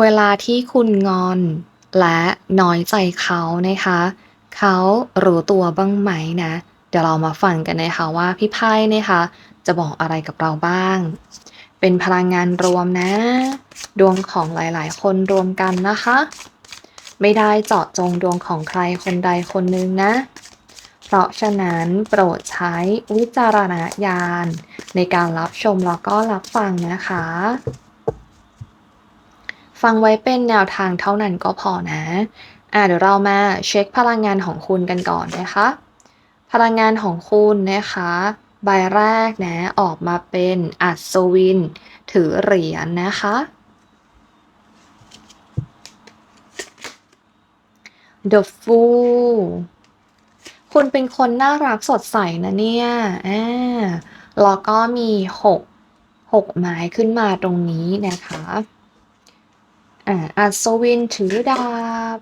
เวลาที่คุณงอน และน้อยใจเขานะคะ เขารู้ตัวบ้างไหมนะ เดี๋ยวเรามาฟังกันนะคะว่าพี่ไพ่นะคะ จะบอกอะไรกับเราบ้าง เป็นพลังงานรวมนะ ดวงของหลายๆ คนรวมกันนะคะ ไม่ได้เจาะจงดวงของใครคนใดคนหนึ่งนะ เพราะฉะนั้นโปรดใช้วิจารณญาณในการรับชมแล้วก็รับฟังนะคะ ฟังไว้เป็นแนวทางเท่านั้นก็พอนะ อะเดี๋ยวเรามาเช็คพลังงานของคุณกันก่อนนะคะ พลังงานของคุณนะคะ ใบแรกนะออกมาเป็นอัศวิน ถือเหรียญนะคะ The Fool คุณเป็นคนน่ารักสดใสนะเนี่ยอ่าแล้วก็มีหกหกไม้ขึ้นมาตรงนี้นะคะ อ่าอัศวินถือดาบ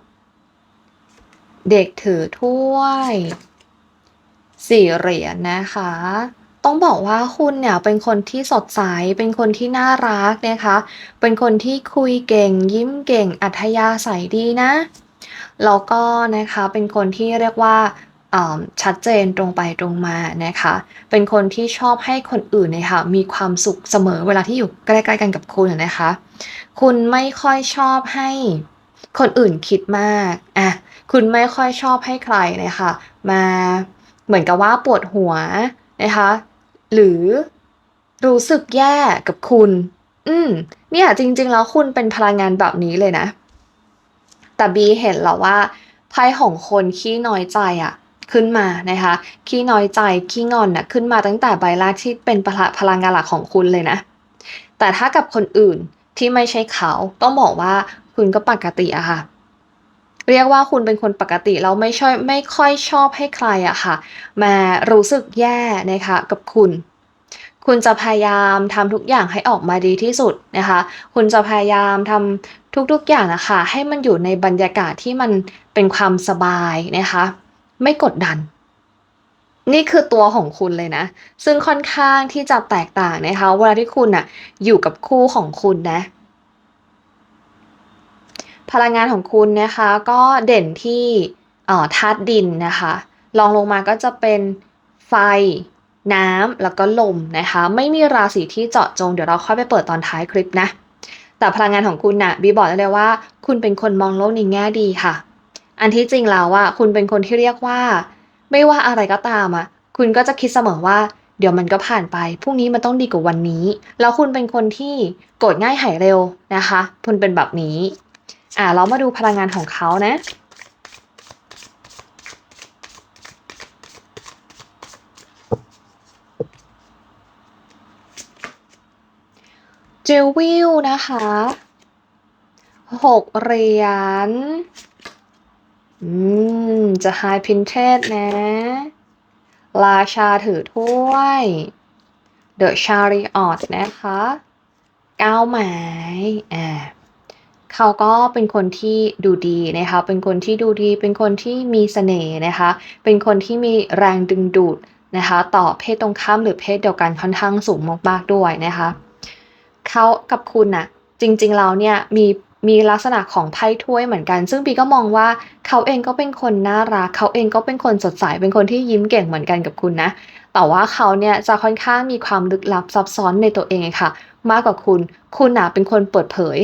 เด็กถือถ้วยสี่เหรียญนะคะ ต้องบอกว่าคุณเนี่ยเป็นคนที่สดใส เป็นคนที่น่ารักนะคะ เป็นคนที่คุยเก่ง ยิ้มเก่ง อัธยาศัยดีนะ แล้วก็นะคะ เป็นคนที่เรียกว่า ชัดเจนตรงไปตรงมานะคะ เป็นคนที่ชอบให้คนอื่นเนี่ยค่ะมีความสุขเสมอเวลาที่อยู่ใกล้ๆกันกับคุณนะคะ คุณไม่ค่อยชอบให้คนอื่นคิดมากอะคุณไม่ค่อยชอบให้ใครเนี่ยค่ะมาเหมือนกับว่าปวดหัวนะคะ หรือรู้สึกแย่กับคุณ อืมเนี่ยจริง ๆ แล้วคุณเป็นพลังงานแบบนี้เลยนะ แต่บีเห็นแล้วว่าไพ่ของคนขี้น้อยใจอะ ขึ้นมานะคะขี้น้อยใจขี้งอนน่ะขึ้นมาตั้งแต่ใบแรกที่เป็นพลังงานหลักของคุณเลยนะ แต่ถ้ากับคนอื่นที่ไม่ใช่เขาต้องบอกว่าคุณก็ปกติอะค่ะ เรียกว่าคุณเป็นคนปกติแล้วไม่ชอบไม่ค่อยชอบให้ใครอะค่ะ มารู้สึกแย่นะคะกับคุณ คุณจะพยายามทำทุกอย่างให้ออกมาดีที่สุดนะคะ คุณจะพยายามทำทุกๆอย่างนะคะให้มันอยู่ในบรรยากาศที่มันเป็นความสบายนะคะ ไม่กดดัน นี่คือตัวของคุณเลยนะ ซึ่งค่อนข้างที่จะแตกต่างนะคะ เวลาที่คุณอะอยู่กับคู่ของคุณนะ พลังงานของคุณนะคะ ก็เด่นที่ธาตุดินนะคะรองลงมาก็จะเป็นไฟน้ำแล้วก็ลมนะคะ ไม่มีราศีที่เจาะจงเดี๋ยวเราค่อยไปเปิดตอนท้ายคลิปนะ แต่พลังงานของคุณนะ่ะบีบอกได้เลยว่า คุณเป็นคนมองโลกในแง่ดีค่ะ อันที่จริงแล้วว่าคุณเป็นคนที่เรียกว่า ไม่ว่าอะไรก็ตามอะ คุณก็จะคิดเสมอว่า เดี๋ยวมันก็ผ่านไปพรุ่งนี้มันต้องดีกว่าวันนี้ แล้วคุณเป็นคนที่โกรธง่ายหายเร็วนะคะ คุณเป็นแบบนี้ อ่าเรามาดูพลังงานของเขานะเจลวิลนะคะหกเหรียญ อืม จะไฮพินเทสนะ ราชาถือถ้วยเดอะชาริออตนะคะเก้าไม้อ่าเขาก็เป็นคนที่ดูดีนะคะ เป็นคนที่ดูดี เป็นคนที่มีเสน่ห์นะคะ เป็นคนที่มีแรงดึงดูดนะคะ ต่อเพศตรงข้ามหรือเพศเดียวกันค่อนข้างสูงมากๆด้วยนะคะ เขากับคุณน่ะจริงๆแล้วเนี่ยมี มีลักษณะของไพ่ถ้วยเหมือนกัน ซึ่งปีก็มองว่าเขาเองก็เป็นคนน่ารัก เขาเองก็เป็นคนสดใส เป็นคนที่ยิ้มเก่งเหมือนกันกับคุณนะ แต่ว่าเขาเนี่ยจะค่อนข้างมีความลึกลับซับซ้อนในตัวเองค่ะ มากกว่าคุณ คุณน่ะเป็นคนเปิดเผย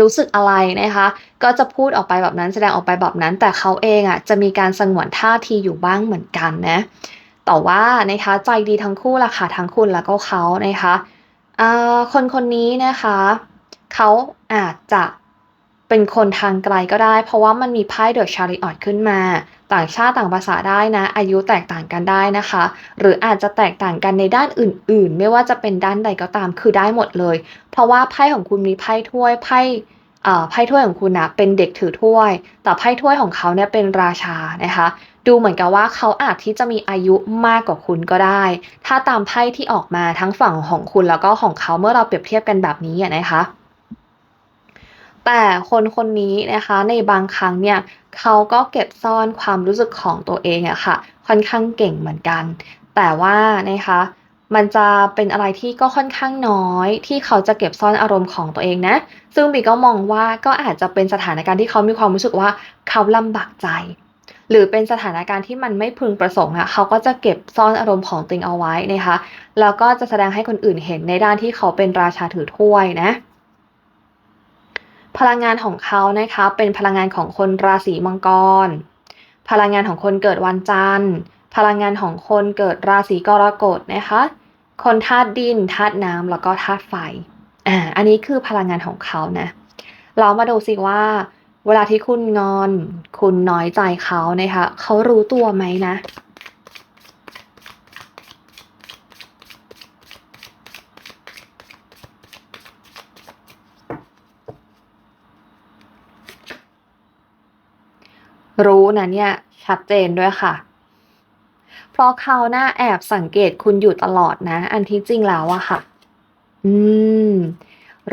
รู้สึกอะไรนะคะ ก็จะพูดออกไปแบบนั้นแสดงออกไปแบบนั้น แต่เขาเองอะจะมีการสงวนท่าทีอยู่บ้างเหมือนกันนะ แต่ว่านะคะใจดีทั้งคู่ล่ะค่ะทั้งคุณแล้วก็เขานะคะคนคนนี้นะคะ เขาอาจจะเป็นคนทางไกลก็ได้ เพราะว่ามันมีไพ่เดอะชาริออตขึ้นมา ต่างชาติต่างภาษาได้นะ อายุแตกต่างกันได้นะคะ หรืออาจจะแตกต่างกันในด้านอื่น ๆ ไม่ว่าจะเป็นด้านใดก็ตามคือได้หมดเลย เพราะว่าไพ่ของคุณมีไพ่ถ้วยไพ่ไพ่ถ้วยของคุณนะเป็นเด็กถือถ้วย แต่ไพ่ถ้วยของเขาเนี่ยเป็นราชานะคะ ดูเหมือนกับว่าเขาอาจที่จะมีอายุมากกว่าคุณก็ได้ ถ้าตามไพ่ที่ออกมาทั้งฝั่งของคุณแล้วก็ของเขาเมื่อเราเปรียบเทียบกันแบบนี้นะคะ แต่คนคนนี้นะคะในบางครั้งเนี่ยเขาก็เก็บซ่อนความรู้สึกของตัวเองอะค่ะ ค่อนข้างเก่งเหมือนกัน แต่ว่านะคะมันจะเป็นอะไรที่ก็ค่อนข้างน้อย ที่เขาจะเก็บซ่อนอารมณ์ของตัวเองนะ ซึ่งบีก็มองว่าก็อาจจะเป็นสถานการณ์ที่เขามีความรู้สึกว่าเขาลำบากใจ หรือเป็นสถานการณ์ที่มันไม่พึงประสงค์อะเขาก็จะเก็บซ่อนอารมณ์ของตัวเองเอาไว้นะคะแล้วก็จะแสดงให้คนอื่นเห็นในด้านที่เขาเป็นราชาถือถ้วยนะ พลังงานของเขานะคะเป็นพลังงานของคนราศีมังกร พลังงานของคนเกิดวันจันทร์ พลังงานของคนเกิดราศีกรกฎนะคะ คนธาตุดินธาตุน้ำแล้วก็ธาตุไฟอ่าอันนี้คือพลังงานของเขานะ เรามาดูสิว่า เวลาที่คุณงอน คุณน้อยใจเขานะคะเขารู้ตัวไหมนะ รู้นะเนี่ยชัดเจนด้วยค่ะ เพราะเขาหน้าแอบสังเกตคุณอยู่ตลอดนะ อันที่จริงแล้วอะค่ะ อืม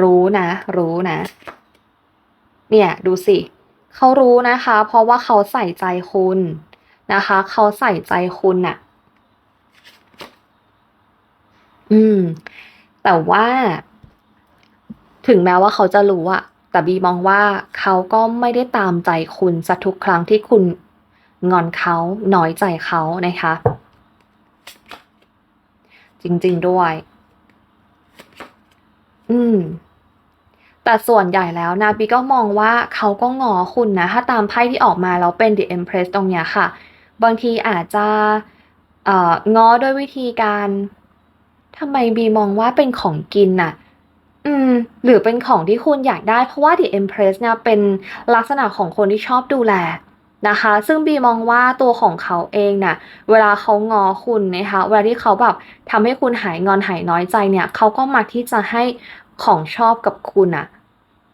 รู้นะ รู้นะ เนี่ย ดูสิ เขารู้นะคะ เพราะว่าเขาใส่ใจคุณนะคะ เขาใส่ใจคุณน่ะ อืม แต่ว่า ถึงแม้ว่าเขาจะรู้อะ แต่บีมองว่าเขาก็ไม่ได้ตามใจคุณสักทุกครั้งที่คุณงอนเขาน้อยใจเขานะคะ จริงๆด้วย อืม แต่ส่วนใหญ่แล้วนะบีก็มองว่าเขาก็งอคุณนะ ถ้าตามไพ่ที่ออกมาแล้วเป็น The Empress ตรงเนี้ยค่ะ บางทีอาจจะเอ่อง้อด้วยวิธีการทำไมบีมองว่าเป็นของกินน่ะ อืม หรือเป็นของที่คุณอยากได้ เพราะว่า The Empress เนี่ยเป็นลักษณะของคนที่ชอบดูแลนะคะ ซึ่งบีมองว่าตัวของเขาเองน่ะเวลาเขางอคุณนะคะเวลาที่เขาแบบทำให้คุณหายงอนหายน้อยใจเนี่ย เขาก็มักที่จะให้ของชอบกับคุณอะ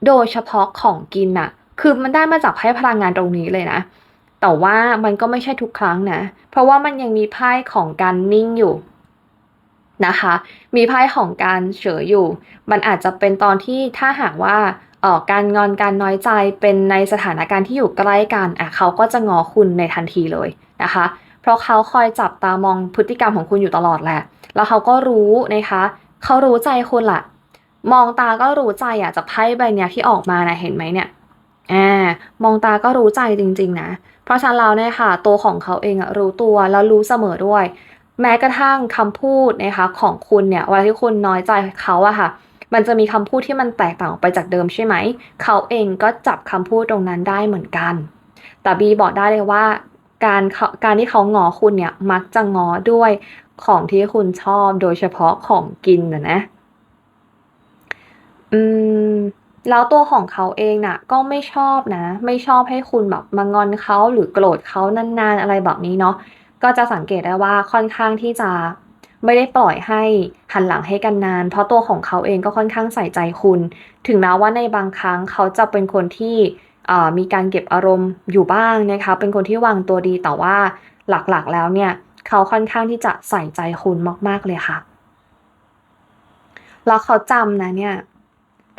โดยเฉพาะของกินน่ะคือมันได้มาจากไพ่พลังงานตรงนี้เลยนะ แต่ว่ามันก็ไม่ใช่ทุกครั้งนะ เพราะว่ามันยังมีไพ่ของการนิ่งอยู่ นะคะ มีไพ่ของการเฉยอยู่ มันอาจจะเป็นตอนที่ถ้าหากว่าออการงอนการน้อยใจเป็นในสถานการณ์ที่อยู่ใกล้กันอะเขาก็จะงอคุณในทันทีเลยนะคะ เพราะเขาคอยจับตามองพฤติกรรมของคุณอยู่ตลอดแหละ แล้วเขาก็รู้นะคะเขารู้ใจคุณละมองตาก็รู้ใจอะจากไพ่ใบเนี้ยที่ออกมานะเห็นไหมเนี่ยอ่ามองตาก็รู้ใจจริง ๆ นะ เพราะฉะนั้นแล้วเนี่ยค่ะ ตัวของเขาเองอะรู้ตัวแล้วรู้เสมอด้วย แม้กระทั่งคำพูดนะคะของคุณเนี่ยเวลาที่คุณน้อยใจเขาอะค่ะ มันจะมีคำพูดที่มันแตกต่างออกไปจากเดิมใช่ไหม เขาเองก็จับคำพูดตรงนั้นได้เหมือนกัน แต่บีบอกได้เลยว่า การเขาการที่เขางอคุณเนี่ยมักจะงอด้วยของที่คุณชอบโดยเฉพาะของกินนะนะ อืมแล้วตัวของเขาเองน่ะ ก็ไม่ชอบนะ ไม่ชอบให้คุณแบบมางอนเขาหรือโกรธเขานานๆอะไรแบบนี้เนาะ ก็จะสังเกตได้ว่าค่อนข้างที่จะไม่ได้ปล่อยให้หันหลังให้กันนาน เพราะตัวของเขาเองก็ค่อนข้างใส่ใจคุณ ถึงแม้ว่าในบางครั้งเขาจะเป็นคนที่มีการเก็บอารมณ์อยู่บ้างนะคะ เป็นคนที่วางตัวดีแต่ว่าหลักๆแล้วเนี่ย เขาค่อนข้างที่จะใส่ใจคุณมาก ๆเลยค่ะ แล้วเขาจำนะเนี่ย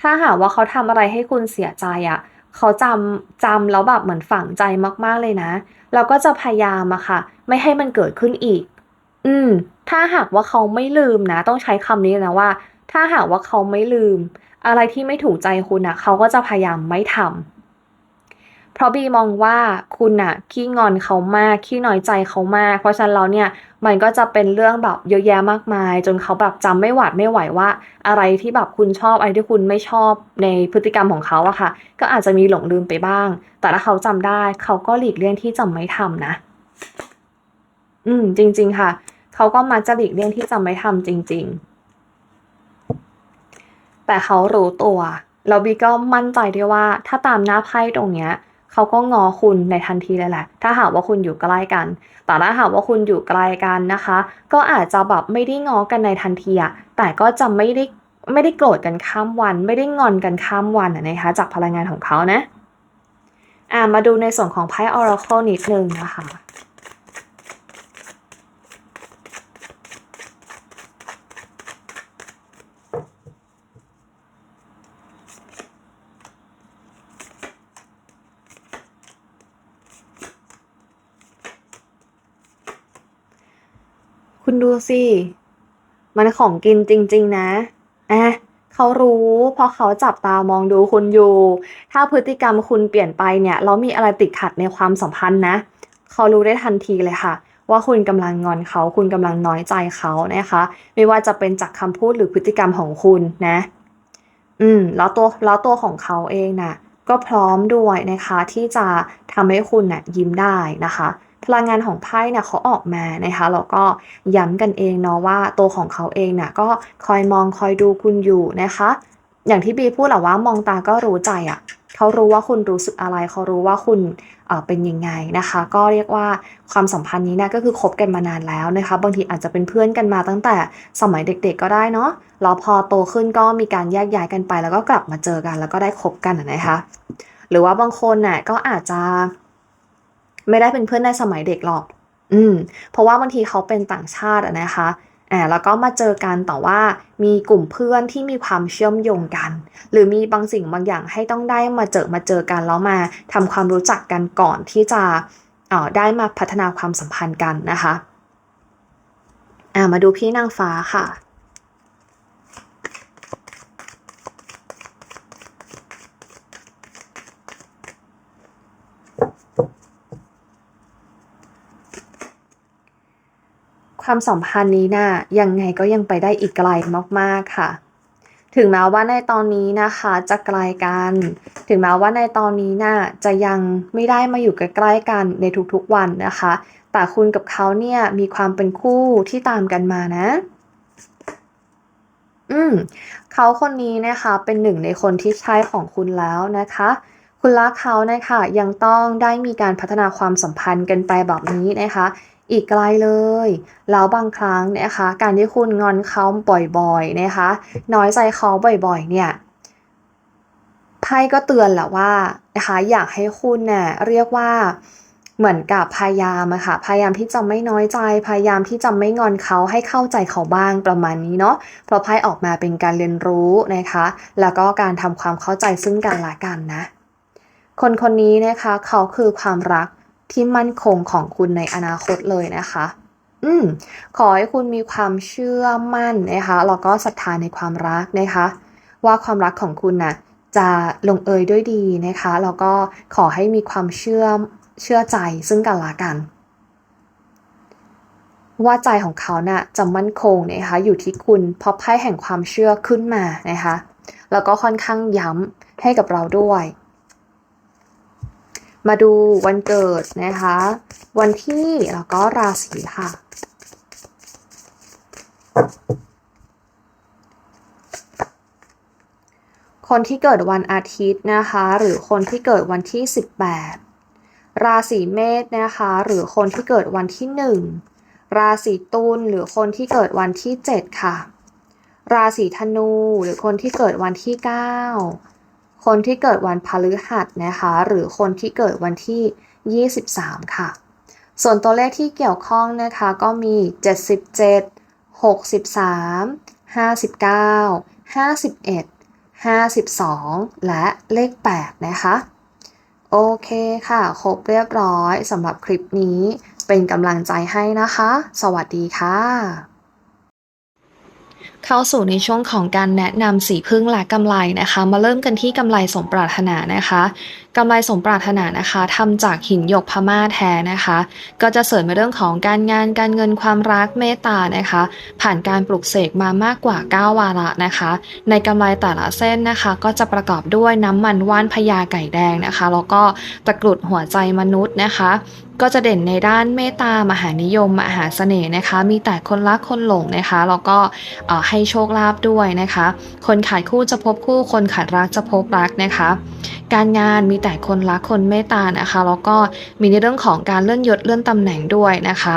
ถ้าหากว่าเขาทำอะไรให้คุณเสียใจอะ เขาจำจำแล้วแบบเหมือนฝังใจมากๆเลยนะแล้วก็จะพยายามอะค่ะ ไม่ให้มันเกิดขึ้นอีก อืม ถ้าหากว่าเขาไม่ลืมนะ ต้องใช้คำนี้นะว่า ถ้าหากว่าเขาไม่ลืม อะไรที่ไม่ถูกใจคุณอะเขาก็จะพยายามไม่ทำ เพราะบีมองว่าคุณอะขี้งอนเขามากขี้น้อยใจเขามาก เพราะฉะนั้นแล้วเนี่ยมันก็จะเป็นเรื่องแบบเยอะแยะมากมาย จนเขาแบบจำไม่หวาดไม่ไหวว่า อะไรที่แบบคุณชอบอะไรที่คุณไม่ชอบในพฤติกรรมของเขาอะค่ะ ก็อาจจะมีหลงลืมไปบ้าง แต่ถ้าเขาจำได้เขาก็หลีกเลี่ยงที่จะไม่ทำนะ อืม จริง ๆ ค่ะ เขาก็มักจะหลีกเลี่ยงที่จะไม่ทำจริง ๆ แต่เขารู้ตัวแล้วบีก็มั่นใจด้วยว่า ถ้าตามหน้าไพ่ตรงเนี้ย เขาก็งอคุณในทันทีเลยแหละ ถ้าหากว่าคุณอยู่ใกล้กัน แต่ถ้าหากว่าคุณอยู่ไกลกันนะคะ ก็อาจจะแบบไม่ได้งอกันในทันทีอะแต่ก็จะไม่ได้ไม่ได้โกรธกันข้ามวัน ไม่ได้งอนกันข้ามวันนะคะ จากพลังงานของเขานะอ่ามาดูในส่วนของไพ่ Oracle นิดนึงนะคะ คุณดูสิ มันของกินจริง ๆ นะอะเขารู้เพราะเขาจับตามองดูคุณอยู่ ถ้าพฤติกรรมคุณเปลี่ยนไปเนี่ยแล้วมีอะไรติดขัดในความสัมพันธ์นะ เขารู้ได้ทันทีเลยค่ะ ว่าคุณกำลังงอนเขา คุณกำลังน้อยใจเขานะคะ ไม่ว่าจะเป็นจากคำพูดหรือพฤติกรรมของคุณนะ อืม แล้วตัวแล้วตัวของเขาเองน่ะ ก็พร้อมด้วยนะคะที่จะทำให้คุณน่ะยิ้มได้นะคะ พลังงานของไพ่เนี่ยเขาออกมานะคะแล้วก็ย้ำกันเองเนาะว่าตัวของเขาเองน่ะก็คอยมองคอยดูคุณอยู่นะคะ อย่างที่บีพูดแหละว่ามองตาก็รู้ใจอะ่ะเขารู้ว่าคุณรู้สึกอะไร เขารู้ว่าคุณเอ่อเป็นยังไงนะคะ ก็เรียกว่าความสัมพันธ์นี้เนี่ยก็คือคบกันมานานแล้วนะคะ บางทีอาจจะเป็นเพื่อนกันมาตั้งแต่สมัยเด็กๆก็ได้เนาะแล้วพอโตขึ้นก็มีการแยกย้ายกันไป แล้วก็กลับมาเจอกัน แล้วก็ได้คบกันนะคะ หรือว่าบางคนน่ะก็อาจจะ ไม่ได้เป็นเพื่อนในสมัยเด็กหรอก อืม เพราะว่าบางทีเขาเป็นต่างชาตินะคะอ่าแล้วก็มาเจอกันแต่ว่ามีกลุ่มเพื่อนที่มีความเชื่อมโยงกัน หรือมีบางสิ่งบางอย่างให้ต้องได้มาเจอมาเจอกันแล้วมาทำความรู้จักกันก่อนที่จะอ่อได้มาพัฒนาความสัมพันธ์กันนะคะอ่ามาดูพี่นางฟ้าค่ะ ความสัมพันธ์นี้น่ะยังไงก็ยังไปได้อีกไกลมากๆค่ะ ถึงแม้ว่าในตอนนี้นะคะจะไกลกัน ถึงแม้ว่าในตอนนี้น่ะจะยังไม่ได้มาอยู่ใกล้ๆกันในทุกๆวันนะคะ แต่คุณกับเขาเนี่ยมีความเป็นคู่ที่ตามกันมานะอืมเขาคนนี้นะคะเป็นหนึ่งในคนที่ใช่ของคุณแล้วนะคะ คุณรักเขานะคะยังต้องได้มีการพัฒนาความสัมพันธ์กันไปแบบนี้นะคะ อีกไกลเลย แล้วบางครั้งนะคะ การที่คุณงอนเขาบ่อยๆนะคะ น้อยใจเขาบ่อยๆ เนี่ยไพ่ก็เตือนแหละว่านะคะอยากให้คุณเนี่ยเรียกว่าเหมือนกับพยายามอะค่ะพยายามที่จะไม่น้อยใจ พยายามที่จะไม่งอนเขาให้เข้าใจเขาบ้างประมาณนี้เนาะเพราะไพ่ออกมาเป็นการเรียนรู้นะคะ แล้วก็การทำความเข้าใจซึ่งกันและกันนะ คนคนนี้นะคะเขาคือความรัก ที่มั่นคงของคุณในอนาคตเลยนะคะ อืมขอให้คุณมีความเชื่อมั่นนะคะแล้วก็ศรัทธาในความรักนะคะ ว่าความรักของคุณน่ะจะลงเอยด้วยดีนะคะแล้วก็ขอให้มีความเชื่อเชื่อใจซึ่งกันและกัน ว่าใจของเขาน่ะจะมั่นคงนะคะอยู่ที่คุณเพราะไพ่แห่งความเชื่อขึ้นมานะคะแล้วก็ค่อนข้างย้ำให้กับเราด้วย มาดูวันเกิดนะคะ วันที่แล้วก็ราศีค่ะ คนที่เกิดวันอาทิตย์นะคะ หรือคนที่เกิดวันที่ 18 ราศีเมษนะคะ หรือคนที่เกิดวันที่ 1 ราศีตุลหรือคนที่เกิดวันที่ 7 ค่ะ ราศีธนูหรือคนที่เกิดวันที่ 9 คนที่เกิดวันพฤหัสนะคะ หรือคนที่เกิดวันที่ 23 ค่ะ ส่วนตัวเลขที่เกี่ยวข้องนะคะก็มี 77 63 59 51 52 และเลข 8 นะคะ โอเคค่ะ ครบเรียบร้อยสำหรับคลิปนี้เป็นกำลังใจให้นะคะ สวัสดีค่ะ เข้าสู่ในช่วงของการแนะนำสีพึ่งและกำไรนะคะ มาเริ่มกันที่กำไรสมปรารถนานะคะ กำไรสมปรารถนานะคะทำจากหินหยกพม่าแท้นะคะ ก็จะเสริมในเรื่องของการงานการเงินความรักเมตตานะคะ ผ่านการปลุกเสกมามากกว่า 9 วาระนะคะ ในกำไรแต่ละเส้นนะคะ ก็จะประกอบด้วยน้ำมันว่านพญาไก่แดงนะคะ แล้วก็ตะกรุดหัวใจมนุษย์นะคะก็จะเด่นในด้านเมตตามหานิยม มหาเสน่ห์นะคะ มีแต่คนรักคนหลงนะคะ แล้วก็ให้โชคลาภด้วยนะคะ คนขาดคู่จะพบคู่ คนขาดรักจะพบรักนะคะ การงานมีแต่คนรักคนเมตตานะคะ แล้วก็มีในเรื่องของการเลื่อนยศเลื่อนตำแหน่งด้วยนะคะ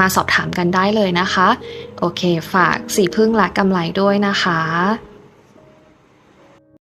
มาสอบถามกันได้เลยนะคะ โอเค ฝากสีพึ่งและกำไรด้วยนะคะ